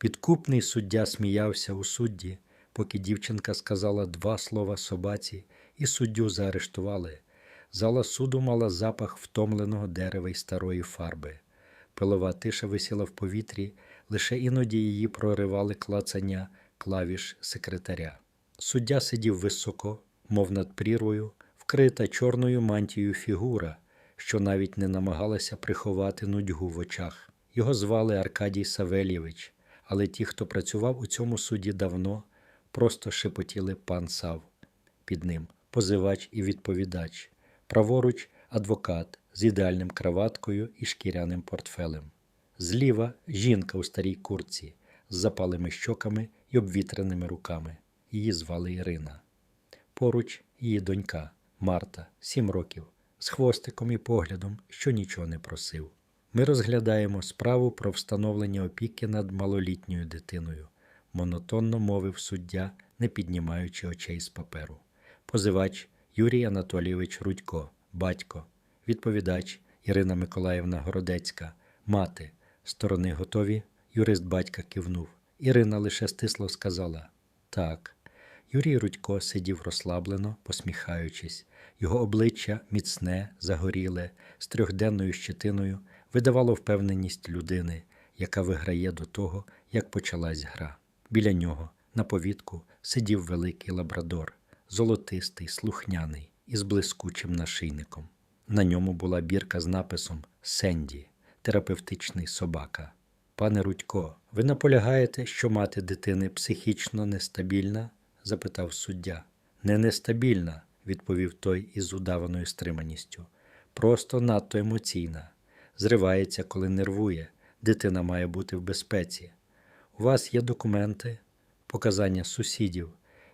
Підкупний суддя сміявся у судді, поки дівчинка сказала два слова собаці, і суддю заарештували. Зала суду мала запах втомленого дерева й старої фарби. Пилова тиша висіла в повітрі, лише іноді її проривали клацання клавіш секретаря. Суддя сидів високо, мов над прірвою, вкрита чорною мантією фігура, що навіть не намагалася приховати нудьгу в очах. Його звали Аркадій Савельєвич, але ті, хто працював у цьому суді давно, просто шепотіли пан Сав. Під ним позивач і відповідач, праворуч адвокат з ідеальним краваткою і шкіряним портфелем. Зліва жінка у старій курці з запалими щоками і обвітреними руками. Її звали Ірина. Поруч її донька Марта, сім років, з хвостиком і поглядом, що нічого не просив. Ми розглядаємо справу про встановлення опіки над малолітньою дитиною, монотонно мовив суддя, не піднімаючи очей з паперу. Позивач Юрій Анатолійович Рудько, батько, відповідач Ірина Миколаївна Городецька, мати. Сторони готові, юрист батька кивнув. Ірина лише стисло сказала так. Юрій Рудько сидів розслаблено, посміхаючись. Його обличчя міцне, загоріле, з трьохденною щетиною, видавало впевненість людини, яка виграє до того, як почалась гра. Біля нього, на повідку, сидів великий лабрадор, золотистий, слухняний із блискучим нашийником. На ньому була бірка з написом Сенді, терапевтичний собака. Пане Рудько, ви наполягаєте, що мати дитини психічно нестабільна? запитав суддя. Не нестабільна, відповів той із удаваною стриманістю. Просто надто емоційна. Зривається, коли нервує. Дитина має бути в безпеці. У вас є документи, показання сусідів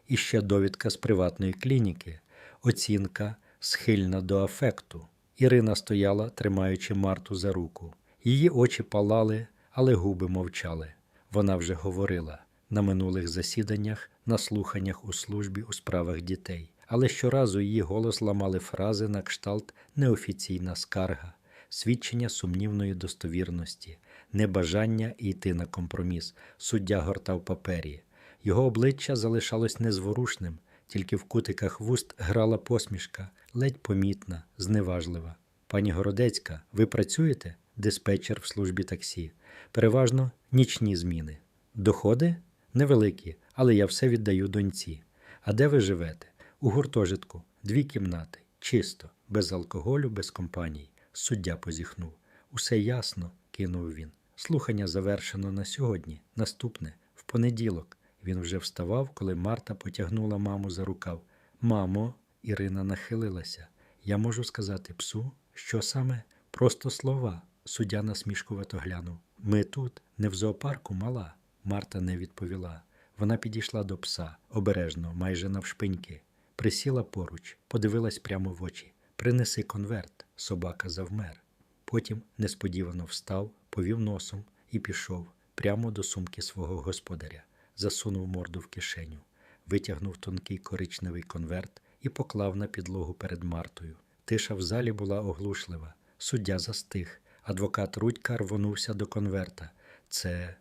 і ще довідка з приватної клініки, оцінка схильна до афекту. Ірина стояла, тримаючи Марту за руку. Її очі палали, але губи мовчали. Вона вже говорила на минулих засіданнях, на слуханнях у службі у справах дітей. Але щоразу її голос ламали фрази на кшталт неофіційна скарга, свідчення сумнівної достовірності, небажання йти на компроміс. Суддя гортав папері. Його обличчя залишалось незворушним, тільки в кутиках вуст грала посмішка, ледь помітна, зневажлива. Пані Городецька, ви працюєте? Диспетчер в службі таксі. Переважно нічні зміни. Доходи? Невеликі, але я все віддаю доньці. А де ви живете? У гуртожитку, дві кімнати, чисто, без алкоголю, без компаній. Суддя позіхнув. Усе ясно, кинув він. Слухання завершено на сьогодні. Наступне, в понеділок. Він вже вставав, коли Марта потягнула маму за рукав. Мамо, Ірина нахилилася. Я можу сказати псу, що саме? Просто слова. Суддя насмішкувато глянув. Ми тут, не в зоопарку, мала. Марта не відповіла. Вона підійшла до пса, обережно, майже навшпиньки. Присіла поруч, подивилась прямо в очі. Принеси конверт. Собака завмер. Потім несподівано встав, повів носом і пішов прямо до сумки свого господаря, засунув морду в кишеню, витягнув тонкий коричневий конверт і поклав на підлогу перед Мартою. Тиша в залі була оглушлива. Суддя застиг. Адвокат Рудька рвонувся до конверта. Це.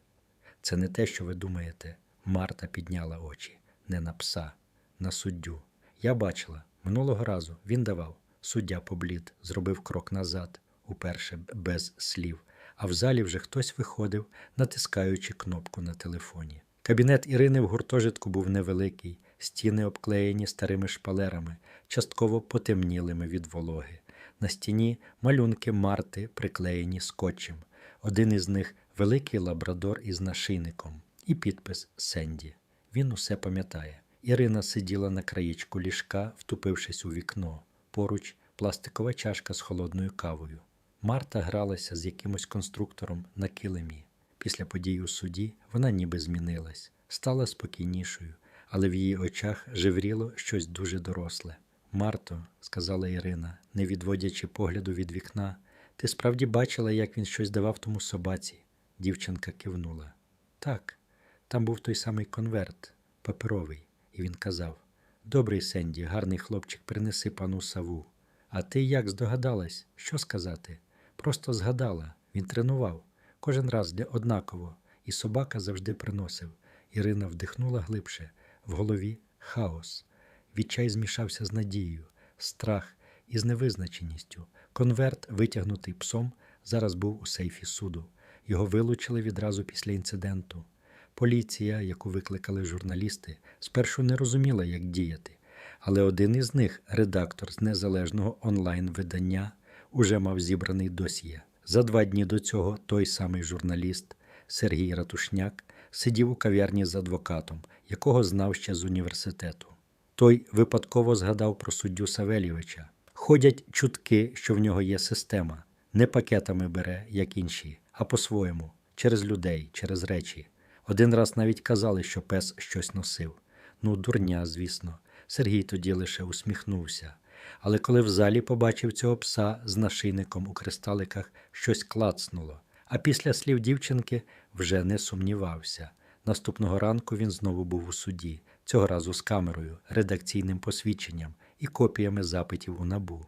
це не те, що ви думаєте. Марта підняла очі. Не на пса, на суддю. Я бачила, минулого разу він давав. Суддя поблід, зробив крок назад, уперше без слів, а в залі вже хтось виходив, натискаючи кнопку на телефоні. Кабінет Ірини в гуртожитку був невеликий, стіни обклеєні старими шпалерами, частково потемнілими від вологи. На стіні малюнки Марти приклеєні скотчем. Один із них великий лабрадор із нашийником, і підпис Сенді. Він усе пам'ятає. Ірина сиділа на краєчку ліжка, втупившись у вікно. Поруч пластикова чашка з холодною кавою. Марта гралася з якимось конструктором на килимі. Після подій у суді вона ніби змінилась, стала спокійнішою, але в її очах живріло щось дуже доросле. Марто, сказала Ірина, не відводячи погляду від вікна, ти справді бачила, як він щось давав тому собаці. Дівчинка кивнула. Так, там був той самий конверт, паперовий, і він казав: Добрий Сенді, гарний хлопчик, принеси пану саву. А ти як здогадалась, що сказати? Просто згадала, він тренував, кожен раз для однаково, і собака завжди приносив. Ірина вдихнула глибше, в голові хаос. Відчай змішався з надією, страх із невизначеністю. Конверт, витягнутий псом, зараз був у сейфі суду. Його вилучили відразу після інциденту. Поліція, яку викликали журналісти, спершу не розуміла, як діяти, але один із них, редактор з незалежного онлайн-видання, уже мав зібраний досьє. За два дні до цього той самий журналіст Сергій Ратушняк сидів у кав'ярні з адвокатом, якого знав ще з університету. Той випадково згадав про суддю Савельєвича. Ходять чутки, що в нього є система, не пакетами бере, як інші, а по-своєму, через людей, через речі. Один раз навіть казали, що пес щось носив. Ну, дурня, звісно. Сергій тоді лише усміхнувся. Але коли в залі побачив цього пса з нашийником у кристаликах, щось клацнуло. А після слів дівчинки вже не сумнівався. Наступного ранку він знову був у суді, цього разу з камерою, редакційним посвідченням і копіями запитів у набу.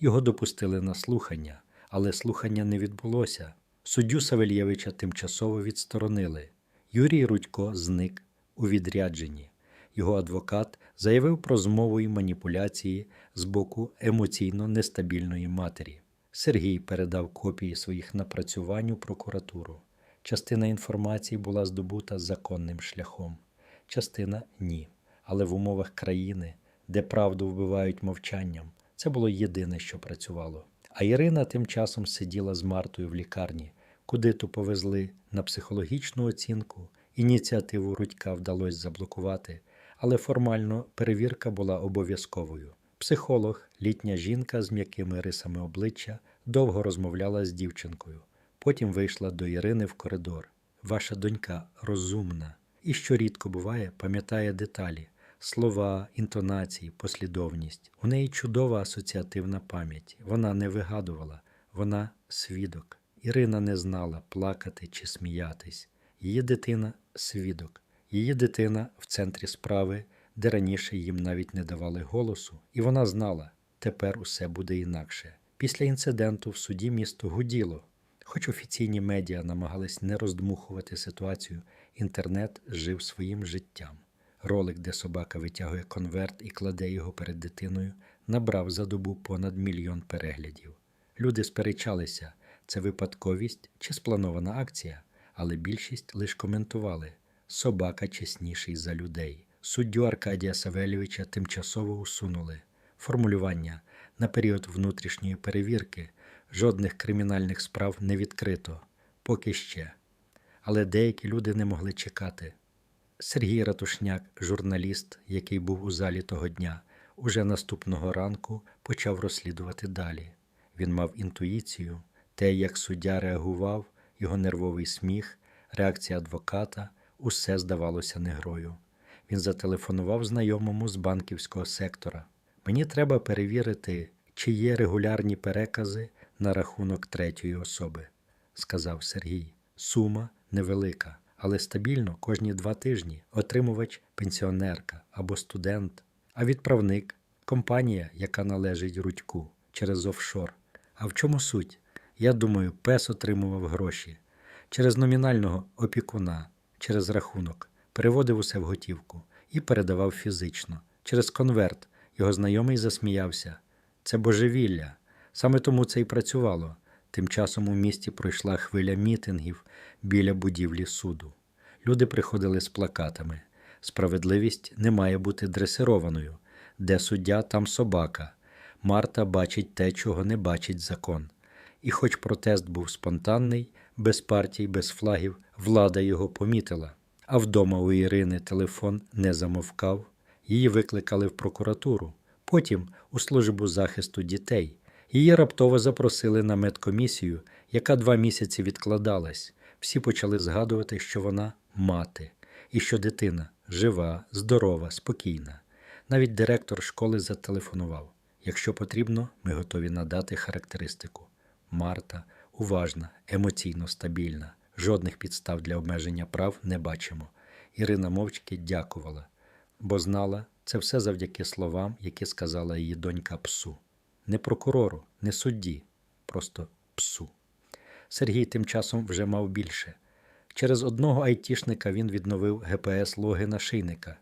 Його допустили на слухання, але слухання не відбулося. Суддю Савельєвича тимчасово відсторонили. Юрій Рудько зник у відрядженні. Його адвокат заявив про змову і маніпуляції з боку емоційно нестабільної матері. Сергій передав копії своїх напрацювань у прокуратуру. Частина інформації була здобута законним шляхом, частина ні. Але в умовах країни, де правду вбивають мовчанням, це було єдине, що працювало. А Ірина тим часом сиділа з Мартою в лікарні, куди то повезли на психологічну оцінку. Ініціативу Рудька вдалося заблокувати, але формально перевірка була обов'язковою. Психолог, літня жінка з м'якими рисами обличчя, довго розмовляла з дівчинкою. Потім вийшла до Ірини в коридор. Ваша донька розумна і, що рідко буває, пам'ятає деталі, слова, інтонації, послідовність. У неї чудова асоціативна пам'ять. Вона не вигадувала, вона свідок. Ірина не знала, плакати чи сміятись. Її дитина свідок. Її дитина в центрі справи, де раніше їм навіть не давали голосу, і вона знала, тепер усе буде інакше. Після інциденту в суді місто гуділо. Хоч офіційні медіа намагались не роздмухувати ситуацію, інтернет жив своїм життям. Ролик, де собака витягує конверт і кладе його перед дитиною, набрав за добу понад мільйон переглядів. Люди сперечалися, це випадковість чи спланована акція, але більшість лише коментували собака чесніший за людей. Суддю Аркадія Савельовича тимчасово усунули. Формулювання на період внутрішньої перевірки жодних кримінальних справ не відкрито, поки ще. Але деякі люди не могли чекати. Сергій Ратушняк, журналіст, який був у залі того дня, уже наступного ранку почав розслідувати далі. Він мав інтуїцію, те, як суддя реагував, його нервовий сміх, реакція адвоката, усе здавалося негрою. Він зателефонував знайомому з банківського сектора. Мені треба перевірити, чи є регулярні перекази на рахунок третьої особи, сказав Сергій. Сума невелика, але стабільно кожні два тижні отримувач пенсіонерка або студент, а відправник компанія, яка належить Рудьку через офшор. А в чому суть? Я думаю, пес отримував гроші через номінального опікуна, через рахунок, переводив усе в готівку і передавав фізично. Через конверт його знайомий засміявся. Це божевілля. Саме тому це і працювало. Тим часом у місті пройшла хвиля мітингів біля будівлі суду. Люди приходили з плакатами. Справедливість не має бути дресированою. Де суддя, там собака. Марта бачить те, чого не бачить закон. І хоч протест був спонтанний, без партій, без флагів, влада його помітила. А вдома у Ірини телефон не замовкав. Її викликали в прокуратуру, потім у службу захисту дітей. Її раптово запросили на медкомісію, яка два місяці відкладалась. Всі почали згадувати, що вона мати, і що дитина жива, здорова, спокійна. Навіть директор школи зателефонував. Якщо потрібно, ми готові надати характеристику. Марта уважна, емоційно стабільна, жодних підстав для обмеження прав не бачимо. Ірина мовчки дякувала, бо знала це все завдяки словам, які сказала її донька псу. Не прокурору, не судді, просто псу. Сергій тим часом вже мав більше. Через одного айтішника він відновив ГПС-логи нашийника.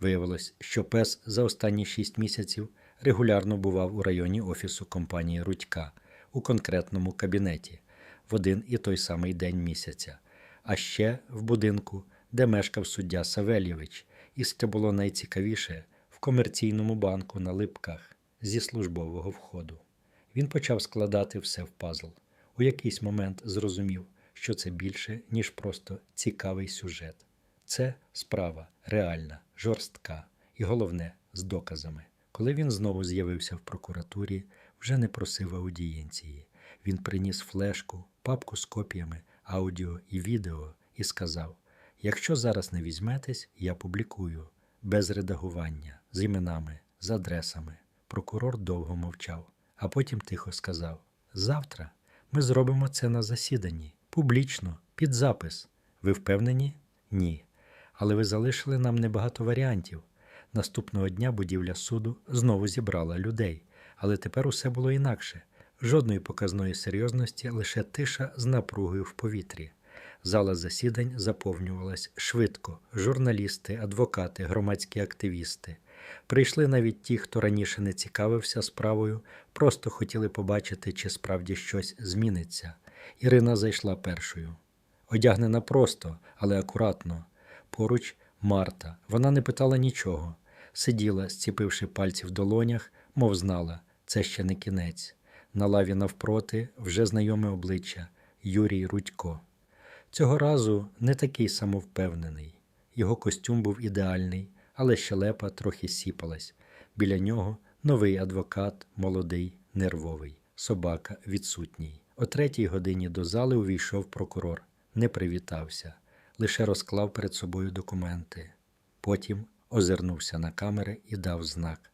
Виявилось, що пес за останні шість місяців регулярно бував у районі офісу компанії Рудька у конкретному кабінеті в один і той самий день місяця, а ще в будинку, де мешкав суддя Савельєвич, і що було найцікавіше в комерційному банку на липках зі службового входу. Він почав складати все в пазл. У якийсь момент зрозумів, що це більше, ніж просто цікавий сюжет. Це справа реальна, жорстка і головне з доказами. Коли він знову з'явився в прокуратурі, вже не просив аудієнції. Він приніс флешку, папку з копіями, аудіо і відео і сказав: якщо зараз не візьметесь, я публікую без редагування, з іменами, з адресами. Прокурор довго мовчав, а потім тихо сказав: Завтра ми зробимо це на засіданні, публічно, під запис. Ви впевнені? Ні. Але ви залишили нам небагато варіантів. Наступного дня будівля суду знову зібрала людей, але тепер усе було інакше. Жодної показної серйозності, лише тиша з напругою в повітрі. Зала засідань заповнювалась швидко. Журналісти, адвокати, громадські активісти. Прийшли навіть ті, хто раніше не цікавився справою, просто хотіли побачити, чи справді щось зміниться. Ірина зайшла першою. Одягнена просто, але акуратно. Поруч Марта. Вона не питала нічого. Сиділа, зціпивши пальці в долонях, мов знала, це ще не кінець. На лаві навпроти вже знайоме обличчя Юрій Рудько. Цього разу не такий самовпевнений. Його костюм був ідеальний, але щелепа трохи сіпалась. Біля нього новий адвокат, молодий, нервовий, собака відсутній. О третій годині до зали увійшов прокурор, не привітався, лише розклав перед собою документи. Потім озирнувся на камери і дав знак.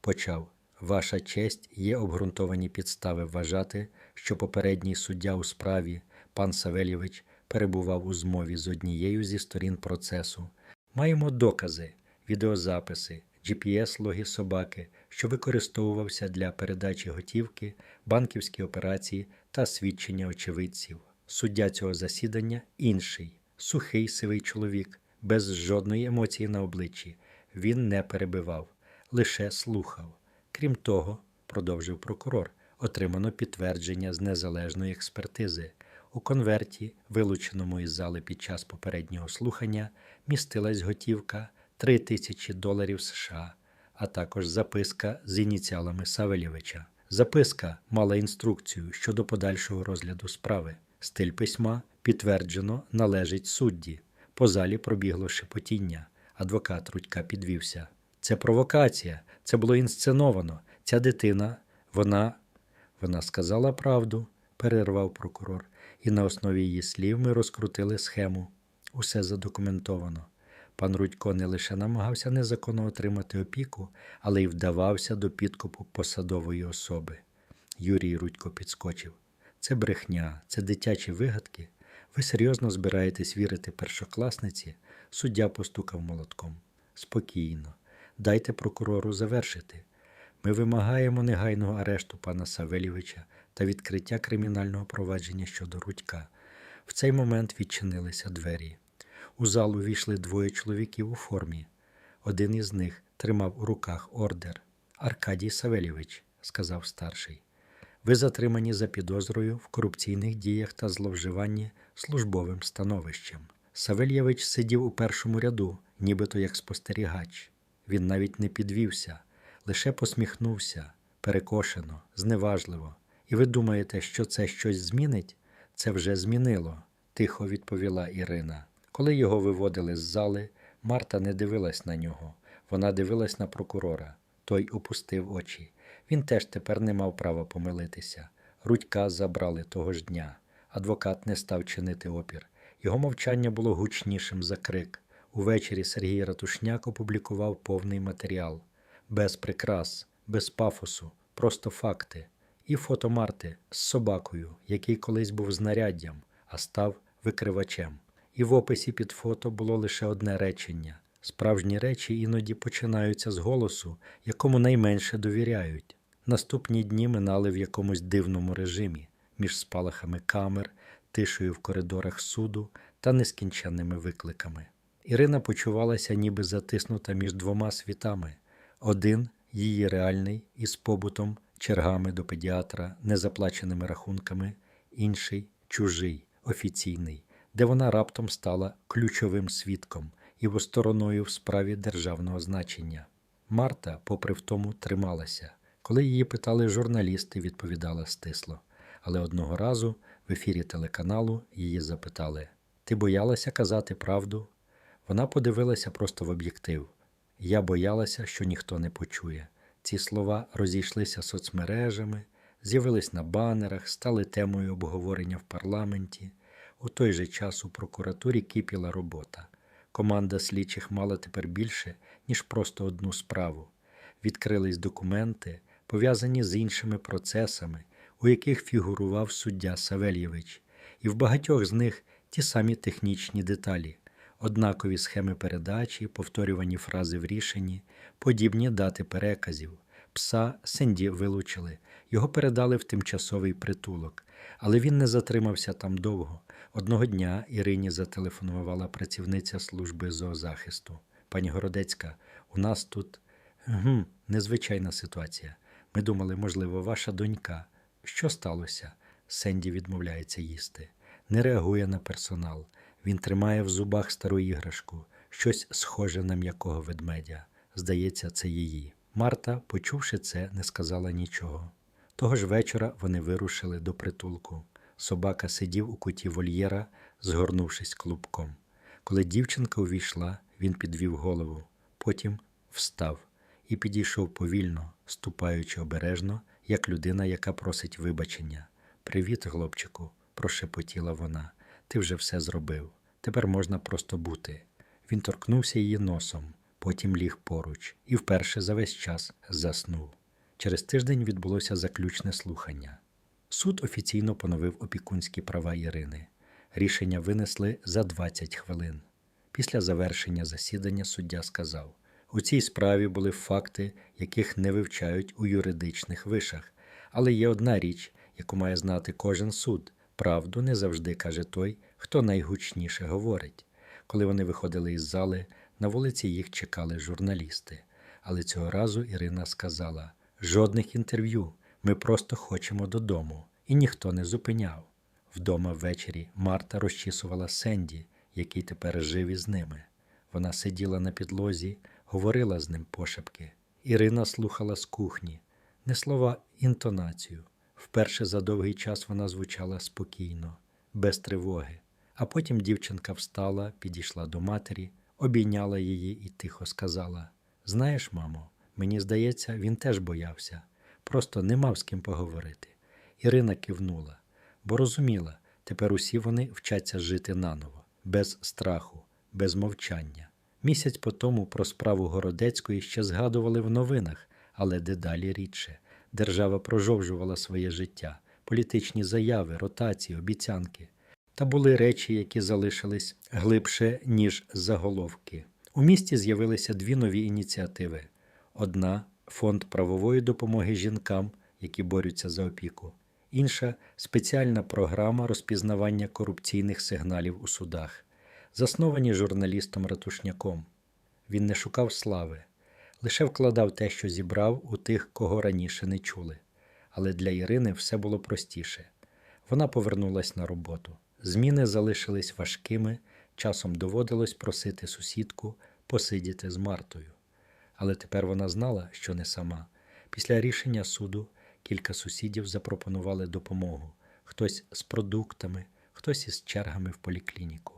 Почав. Ваша честь є обґрунтовані підстави вважати, що попередній суддя у справі, пан Савельєвич, перебував у змові з однією зі сторін процесу. Маємо докази, відеозаписи, GPS-логи собаки, що використовувався для передачі готівки, банківські операції та свідчення очевидців. Суддя цього засідання інший, сухий сивий чоловік, без жодної емоції на обличчі. Він не перебивав, лише слухав. Крім того, продовжив прокурор, отримано підтвердження з незалежної експертизи. У конверті, вилученому із зали під час попереднього слухання, містилась готівка 3 тисячі доларів США, а також записка з ініціалами Савельєвича. Записка мала інструкцію щодо подальшого розгляду справи. Стиль письма підтверджено належить судді. По залі пробігло шепотіння. Адвокат Рудька підвівся. Це провокація, це було інсценовано. Ця дитина, вона, вона сказала правду, перервав прокурор, і на основі її слів ми розкрутили схему. Усе задокументовано. Пан Рудько не лише намагався незаконно отримати опіку, але й вдавався до підкупу посадової особи. Юрій Рудько підскочив. Це брехня, це дитячі вигадки. Ви серйозно збираєтесь вірити першокласниці? Суддя постукав молотком. Спокійно, дайте прокурору завершити. Ми вимагаємо негайного арешту пана Савельєвича та відкриття кримінального провадження щодо Рудька. В цей момент відчинилися двері. У залу війшли двоє чоловіків у формі. Один із них тримав у руках ордер. Аркадій Савельєвич, сказав старший. Ви затримані за підозрою в корупційних діях та зловживанні службовим становищем. Савельєвич сидів у першому ряду, нібито як спостерігач. Він навіть не підвівся, лише посміхнувся, перекошено, зневажливо. І ви думаєте, що це щось змінить? Це вже змінило, тихо відповіла Ірина. Коли його виводили з зали, Марта не дивилась на нього. Вона дивилась на прокурора. Той опустив очі. Він теж тепер не мав права помилитися. Рудька забрали того ж дня. Адвокат не став чинити опір. Його мовчання було гучнішим за крик. Увечері Сергій Ратушняк опублікував повний матеріал. Без прикрас, без пафосу, просто факти. І фото Марти з собакою, який колись був знаряддям, а став викривачем. І в описі під фото було лише одне речення. Справжні речі іноді починаються з голосу, якому найменше довіряють. Наступні дні минали в якомусь дивному режимі, між спалахами камер, тишею в коридорах суду та нескінченними викликами. Ірина почувалася ніби затиснута між двома світами: один її реальний із побутом, чергами до педіатра, незаплаченими рахунками, інший чужий, офіційний, де вона раптом стала ключовим свідком і стороною в справі державного значення. Марта, попри втому, трималася. Коли її питали журналісти, відповідала стисло. Але одного разу в ефірі телеканалу її запитали: Ти боялася казати правду? Вона подивилася просто в об'єктив. Я боялася, що ніхто не почує. Ці слова розійшлися соцмережами, з'явились на банерах, стали темою обговорення в парламенті. У той же час у прокуратурі кипіла робота. Команда слідчих мала тепер більше, ніж просто одну справу. Відкрились документи, пов'язані з іншими процесами, у яких фігурував суддя Савельєвич, і в багатьох з них ті самі технічні деталі, однакові схеми передачі, повторювані фрази в рішенні, подібні дати переказів. Пса Сенді вилучили, його передали в тимчасовий притулок, але він не затримався там довго. Одного дня Ірині зателефонувала працівниця служби зоозахисту. Пані Городецька, у нас тут гм, незвичайна ситуація. Ми думали, можливо, ваша донька. Що сталося? Сенді відмовляється їсти. Не реагує на персонал. Він тримає в зубах стару іграшку, щось схоже на м'якого ведмедя. Здається, це її. Марта, почувши це, не сказала нічого. Того ж вечора вони вирушили до притулку. Собака сидів у куті вольєра, згорнувшись клубком. Коли дівчинка увійшла, він підвів голову, потім встав і підійшов повільно, ступаючи обережно, як людина, яка просить вибачення. Привіт, хлопчику, прошепотіла вона. Ти вже все зробив. Тепер можна просто бути. Він торкнувся її носом, потім ліг поруч і вперше за весь час заснув. Через тиждень відбулося заключне слухання. Суд офіційно поновив опікунські права Ірини. Рішення винесли за 20 хвилин. Після завершення засідання суддя сказав: у цій справі були факти, яких не вивчають у юридичних вишах, але є одна річ, яку має знати кожен суд. Правду не завжди каже той, хто найгучніше говорить. Коли вони виходили із зали, на вулиці їх чекали журналісти. Але цього разу Ірина сказала: жодних інтерв'ю, ми просто хочемо додому, і ніхто не зупиняв. Вдома ввечері Марта розчісувала Сенді, який тепер жив із ними. Вона сиділа на підлозі, говорила з ним пошепки. Ірина слухала з кухні, не слова інтонацію. Вперше за довгий час вона звучала спокійно, без тривоги. А потім дівчинка встала, підійшла до матері, обійняла її і тихо сказала: Знаєш, мамо, мені здається, він теж боявся, просто не мав з ким поговорити. Ірина кивнула, бо розуміла, тепер усі вони вчаться жити наново, без страху, без мовчання. Місяць по тому про справу Городецької ще згадували в новинах, але дедалі рідше. Держава прожовжувала своє життя, політичні заяви, ротації, обіцянки. Та були речі, які залишились глибше, ніж заголовки. У місті з'явилися дві нові ініціативи: одна фонд правової допомоги жінкам, які борються за опіку, інша спеціальна програма розпізнавання корупційних сигналів у судах, засновані журналістом Ратушняком. Він не шукав слави, лише вкладав те, що зібрав у тих, кого раніше не чули. Але для Ірини все було простіше. Вона повернулась на роботу. Зміни залишились важкими, часом доводилось просити сусідку посидіти з Мартою. Але тепер вона знала, що не сама. Після рішення суду кілька сусідів запропонували допомогу хтось з продуктами, хтось із чергами в поліклініку.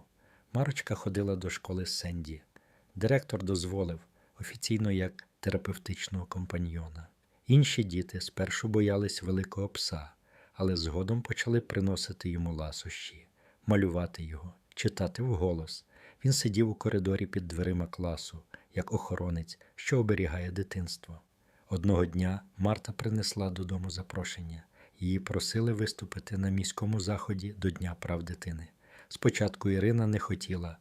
Марочка ходила до школи Сенді. Директор дозволив офіційно як терапевтичного компаньйона. Інші діти спершу боялись великого пса, але згодом почали приносити йому ласощі, малювати його, читати вголос. Він сидів у коридорі під дверима класу, як охоронець, що оберігає дитинство. Одного дня Марта принесла додому запрошення. Її просили виступити на міському заході до Дня прав дитини. Спочатку Ірина не хотіла.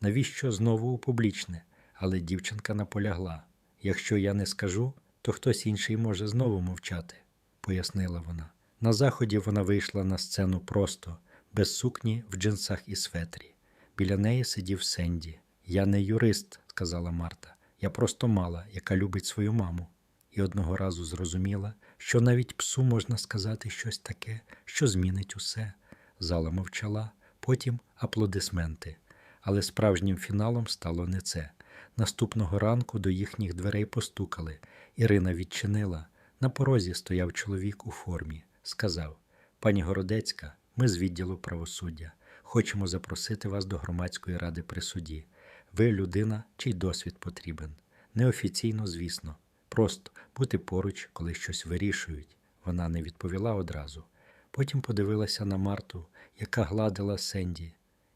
Навіщо знову у публічне? Але дівчинка наполягла якщо я не скажу, то хтось інший може знову мовчати, пояснила вона. На заході вона вийшла на сцену просто, без сукні в джинсах і светрі. Біля неї сидів Сенді. Я не юрист, сказала Марта. Я просто мала, яка любить свою маму. І одного разу зрозуміла, що навіть псу можна сказати щось таке, що змінить усе. Зала мовчала, потім аплодисменти. Але справжнім фіналом стало не це. Наступного ранку до їхніх дверей постукали. Ірина відчинила. На порозі стояв чоловік у формі. Сказав: Пані Городецька, ми з відділу правосуддя. Хочемо запросити вас до громадської ради при суді. Ви людина, чий досвід потрібен. Неофіційно, звісно. Просто бути поруч, коли щось вирішують. Вона не відповіла одразу. Потім подивилася на Марту, яка гладила Сенді,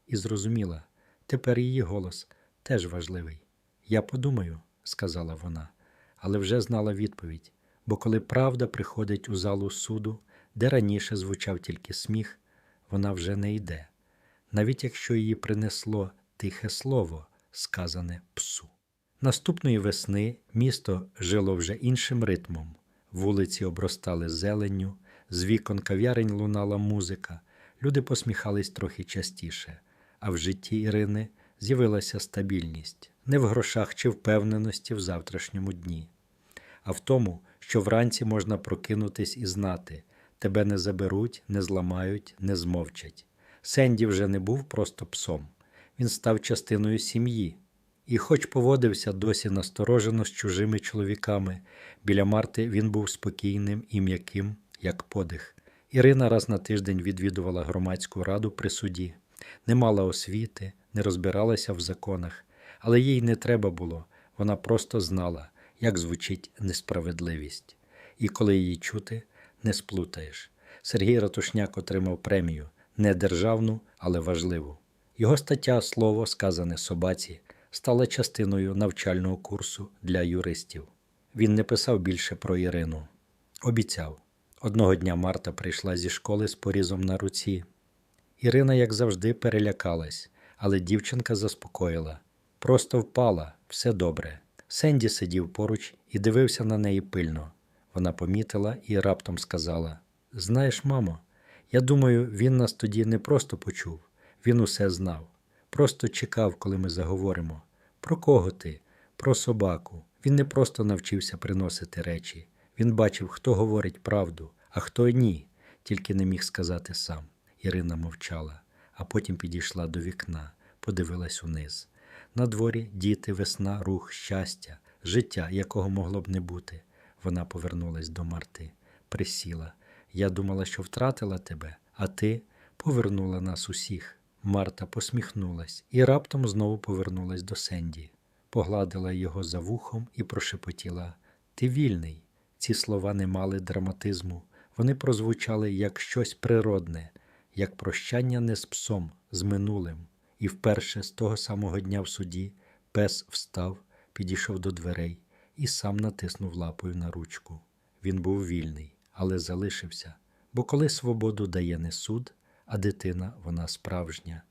і зрозуміла, тепер її голос теж важливий. Я подумаю, сказала вона, але вже знала відповідь. Бо коли правда приходить у залу суду, де раніше звучав тільки сміх, вона вже не йде, навіть якщо її принесло тихе слово, сказане псу. Наступної весни місто жило вже іншим ритмом. Вулиці обростали зеленню, з вікон кав'ярень лунала музика, люди посміхались трохи частіше, а в житті Ірини з'явилася стабільність не в грошах чи впевненості в завтрашньому дні, а в тому, що вранці можна прокинутись і знати, тебе не заберуть, не зламають, не змовчать. Сенді вже не був просто псом, він став частиною сім'ї. І, хоч поводився досі насторожено з чужими чоловіками, біля Марти він був спокійним і м'яким, як подих. Ірина раз на тиждень відвідувала громадську раду при суді, не мала освіти, не розбиралася в законах, але їй не треба було, вона просто знала, як звучить несправедливість. І коли її чути, не сплутаєш. Сергій Ратушняк отримав премію не державну, але важливу. Його стаття Слово, сказане собаці, стала частиною навчального курсу для юристів. Він не писав більше про Ірину. Обіцяв. Одного дня Марта прийшла зі школи з порізом на руці. Ірина, як завжди, перелякалась, але дівчинка заспокоїла. Просто впала, все добре. Сенді сидів поруч і дивився на неї пильно. Вона помітила і раптом сказала: Знаєш, мамо, я думаю, він нас тоді не просто почув, він усе знав. Просто чекав, коли ми заговоримо. Про кого ти? Про собаку. Він не просто навчився приносити речі. Він бачив, хто говорить правду, а хто ні, тільки не міг сказати сам. Ірина мовчала, а потім підійшла до вікна, подивилась униз. На дворі діти, весна, рух, щастя, життя, якого могло б не бути. Вона повернулась до Марти, присіла. Я думала, що втратила тебе, а ти повернула нас усіх. Марта посміхнулась і раптом знову повернулась до Сенді, погладила його за вухом і прошепотіла Ти вільний. Ці слова не мали драматизму, вони прозвучали як щось природне, як прощання не з псом, з минулим. І вперше з того самого дня в суді пес встав, підійшов до дверей і сам натиснув лапою на ручку. Він був вільний, але залишився, бо коли свободу дає не суд, а дитина вона справжня,